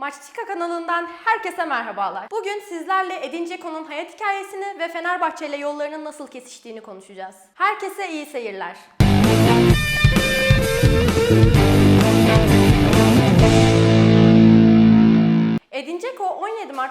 Maçtika kanalından herkese merhabalar. Bugün sizlerle Edin Dzeko'nun hayat hikayesini ve Fenerbahçe ile yollarının nasıl kesiştiğini konuşacağız. Herkese iyi seyirler.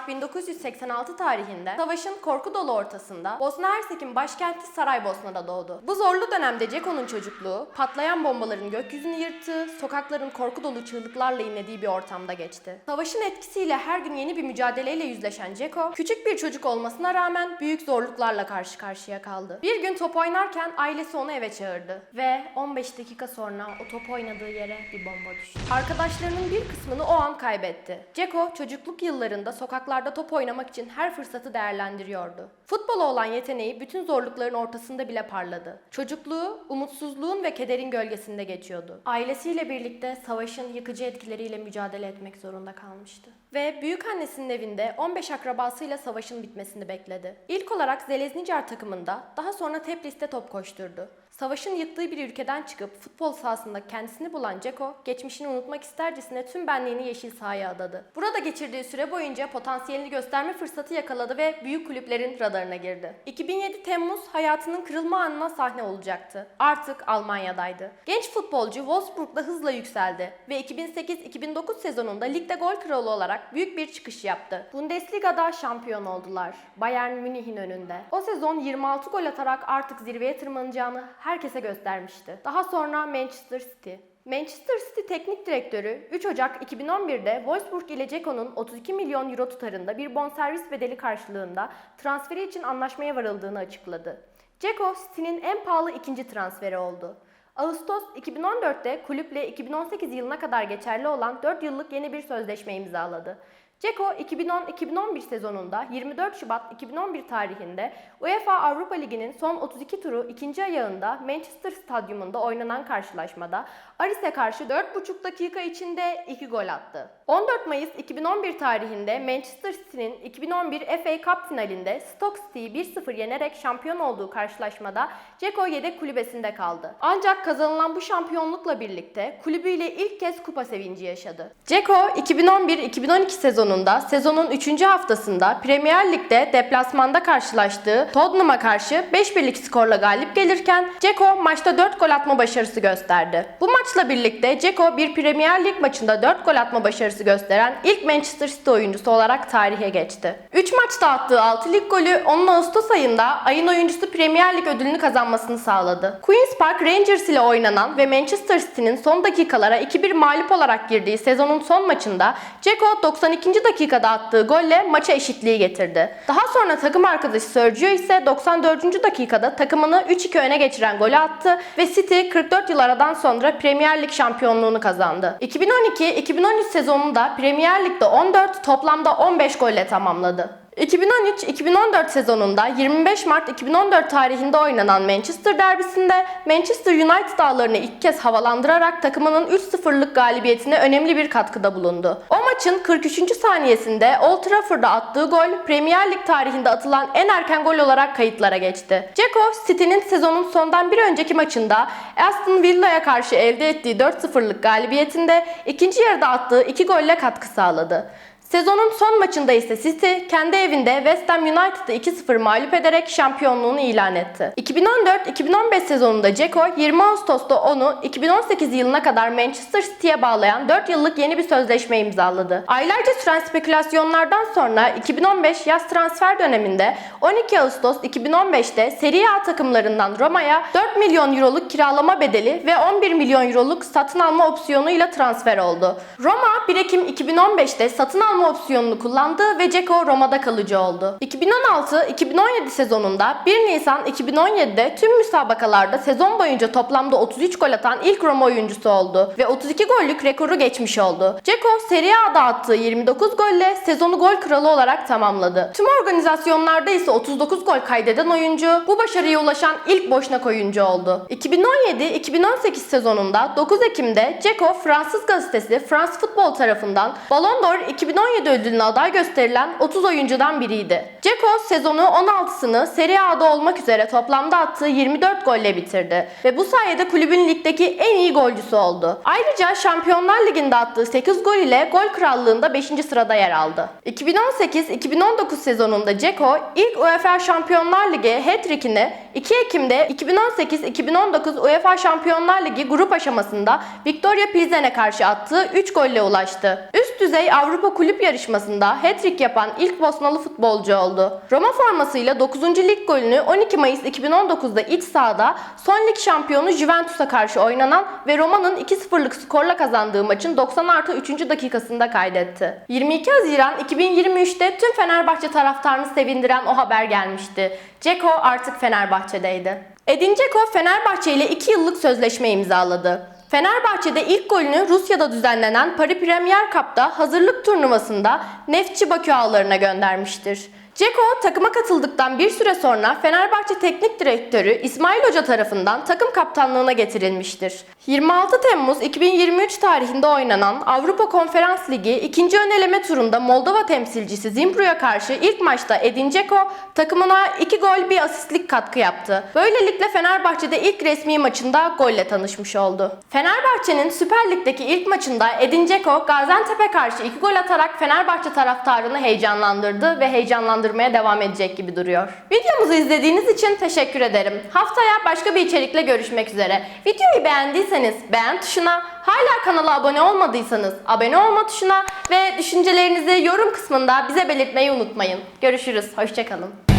17 Mart 1986 tarihinde savaşın korku dolu ortasında Bosna Hersek'in başkenti Saraybosna'da doğdu. Bu zorlu dönemde Dzeko'nun çocukluğu, patlayan bombaların gökyüzünü yırttığı, sokakların korku dolu çığlıklarla inlediği bir ortamda geçti. Savaşın etkisiyle her gün yeni bir mücadeleyle yüzleşen Dzeko, küçük bir çocuk olmasına rağmen büyük zorluklarla karşı karşıya kaldı. Bir gün top oynarken ailesi onu eve çağırdı ve 15 dakika sonra o top oynadığı yere bir bomba düştü. Arkadaşlarının bir kısmını o an kaybetti. Dzeko çocukluk yıllarında sokaklarda top oynamak için her fırsatı değerlendiriyordu. Futbola olan yeteneği bütün zorlukların ortasında bile parladı. Çocukluğu umutsuzluğun ve kederin gölgesinde geçiyordu. Ailesiyle birlikte savaşın yıkıcı etkileriyle mücadele etmek zorunda kalmıştı. Ve büyük annesinin evinde 15 akrabasıyla savaşın bitmesini bekledi. İlk olarak Zeleznicar takımında, daha sonra Teplis'te top koşturdu. Savaşın yıktığı bir ülkeden çıkıp futbol sahasında kendisini bulan Ceko, geçmişini unutmak istercesine tüm benliğini yeşil sahaya adadı. Burada geçirdiği süre boyunca potansiyelini gösterme fırsatı yakaladı ve büyük kulüplerin radarına girdi. 2007 Temmuz hayatının kırılma anına sahne olacaktı. Artık Almanya'daydı. Genç futbolcu Wolfsburg'da hızla yükseldi ve 2008-2009 sezonunda ligde gol kralı olarak büyük bir çıkış yaptı. Bundesliga'da şampiyon oldular. Bayern Münih'in önünde. O sezon 26 gol atarak artık zirveye tırmanacağını herkese göstermişti. Daha sonra Manchester City. Manchester City teknik direktörü 3 Ocak 2011'de Wolfsburg ile Ceko'nun 32 milyon euro tutarında bir bonservis bedeli karşılığında transferi için anlaşmaya varıldığını açıkladı. Ceko, City'nin en pahalı ikinci transferi oldu. Ağustos 2014'te kulüple 2018 yılına kadar geçerli olan 4 yıllık yeni bir sözleşme imzaladı. Ceko 2010-2011 sezonunda 24 Şubat 2011 tarihinde UEFA Avrupa Ligi'nin son 32 turu ikinci ayağında Manchester Stadyumunda oynanan karşılaşmada Aris'e karşı 4,5 dakika içinde 2 gol attı. 14 Mayıs 2011 tarihinde Manchester City'nin 2011 FA Cup finalinde Stoke City'yi 1-0 yenerek şampiyon olduğu karşılaşmada Ceko yedek kulübesinde kaldı. Ancak kazanılan bu şampiyonlukla birlikte kulübüyle ilk kez kupa sevinci yaşadı. Ceko 2011-2012 sezonunda sezonun 3. haftasında Premier Lig'de deplasmanda karşılaştığı Tottenham'a karşı 5-1'lik skorla galip gelirken Ceko maçta 4 gol atma başarısı gösterdi. Bu maçla birlikte Ceko bir Premier Lig maçında 4 gol atma başarısı gösteren ilk Manchester City oyuncusu olarak tarihe geçti. 3 maçta attığı 6 lig golü onun Ağustos ayında ayın oyuncusu Premier Lig ödülünü kazanmasını sağladı. Queen's Park Rangers ile oynanan ve Manchester City'nin son dakikalara 2-1 mağlup olarak girdiği sezonun son maçında Ceko 92. dakikada attığı golle maça eşitliği getirdi. Daha sonra takım arkadaşı Sergio ise 94. dakikada takımını 3-2 öne geçiren golü attı ve City 44 yıl aradan sonra Premier Lig şampiyonluğunu kazandı. 2012-2013 sezonunda Premier Lig'de 14, toplamda 15 golle tamamladı. 2013-2014 sezonunda 25 Mart 2014 tarihinde oynanan Manchester derbisinde Manchester United ağlarını ilk kez havalandırarak takımının 3-0'lık galibiyetine önemli bir katkıda bulundu. O maçın 43. saniyesinde Old Trafford'da attığı gol Premier Lig tarihinde atılan en erken gol olarak kayıtlara geçti. Ceko, City'nin sezonun sondan bir önceki maçında Aston Villa'ya karşı elde ettiği 4-0'lık galibiyetinde ikinci yarıda attığı 2 golle katkı sağladı. Sezonun son maçında ise City kendi evinde West Ham United'ı 2-0 mağlup ederek şampiyonluğunu ilan etti. 2014-2015 sezonunda Ceko 20 Ağustos'ta onu 2018 yılına kadar Manchester City'ye bağlayan 4 yıllık yeni bir sözleşme imzaladı. Aylarca süren spekülasyonlardan sonra 2015 yaz transfer döneminde 12 Ağustos 2015'te Serie A takımlarından Roma'ya 4 milyon euroluk kiralama bedeli ve 11 milyon euroluk satın alma opsiyonuyla transfer oldu. Roma 1 Ekim 2015'te satın alma opsiyonunu kullandı ve Ceko Roma'da kalıcı oldu. 2016-2017 sezonunda 1 Nisan 2017'de tüm müsabakalarda sezon boyunca toplamda 33 gol atan ilk Roma oyuncusu oldu ve 32 gollük rekoru geçmiş oldu. Ceko Serie A'da attığı 29 golle sezonu gol kralı olarak tamamladı. Tüm organizasyonlarda ise 39 gol kaydeden oyuncu bu başarıya ulaşan ilk boşnak oyuncu oldu. 2017-2018 sezonunda 9 Ekim'de Ceko Fransız gazetesi France Football tarafından Ballon d'Or 2017 2017 ödülüne aday gösterilen 30 oyuncudan biriydi. Ceko sezonu 16'sını Serie A'da olmak üzere toplamda attığı 24 golle bitirdi ve bu sayede kulübün ligdeki en iyi golcüsü oldu. Ayrıca Şampiyonlar Ligi'nde attığı 8 gol ile gol krallığında 5. sırada yer aldı. 2018-2019 sezonunda Ceko ilk UEFA Şampiyonlar Ligi hat-trick'ini 2 Ekim'de 2018-2019 UEFA Şampiyonlar Ligi grup aşamasında Victoria Pilsen'e karşı attığı 3 golle ulaştı. Üst düzey Avrupa Kulüp Yarışması'nda hat-trick yapan ilk Bosnalı futbolcu oldu. Roma formasıyla 9. lig golünü 12 Mayıs 2019'da iç sahada son lig şampiyonu Juventus'a karşı oynanan ve Roma'nın 2-0'lık skorla kazandığı maçın 90 artı 3. dakikasında kaydetti. 22 Haziran 2023'te tüm Fenerbahçe taraftarını sevindiren o haber gelmişti. Ceko artık Fenerbahçe'deydi. Edin Dzeko Fenerbahçe ile 2 yıllık sözleşme imzaladı. Fenerbahçe'de ilk golünü Rusya'da düzenlenen Paris Premier Cup'ta hazırlık turnuvasında Neftçi Bakü ağlarına göndermiştir. Ceko takıma katıldıktan bir süre sonra Fenerbahçe Teknik Direktörü İsmail Hoca tarafından takım kaptanlığına getirilmiştir. 26 Temmuz 2023 tarihinde oynanan Avrupa Konferans Ligi ikinci ön eleme turunda Moldova temsilcisi Zimbru'ya karşı ilk maçta Edin Dzeko takımına 2 gol bir asistlik katkı yaptı. Böylelikle Fenerbahçe'de ilk resmi maçında golle tanışmış oldu. Fenerbahçe'nin Süper Lig'deki ilk maçında Edin Dzeko Gaziantep'e karşı 2 gol atarak Fenerbahçe taraftarını heyecanlandırdı ve heyecanlandırmaya devam edecek gibi duruyor. Videomuzu izlediğiniz için teşekkür ederim. Haftaya başka bir içerikle görüşmek üzere. Videoyu beğendiyseniz beğen tuşuna, hala kanala abone olmadıysanız abone olma tuşuna ve düşüncelerinizi yorum kısmında bize belirtmeyi unutmayın. Görüşürüz, hoşçakalın.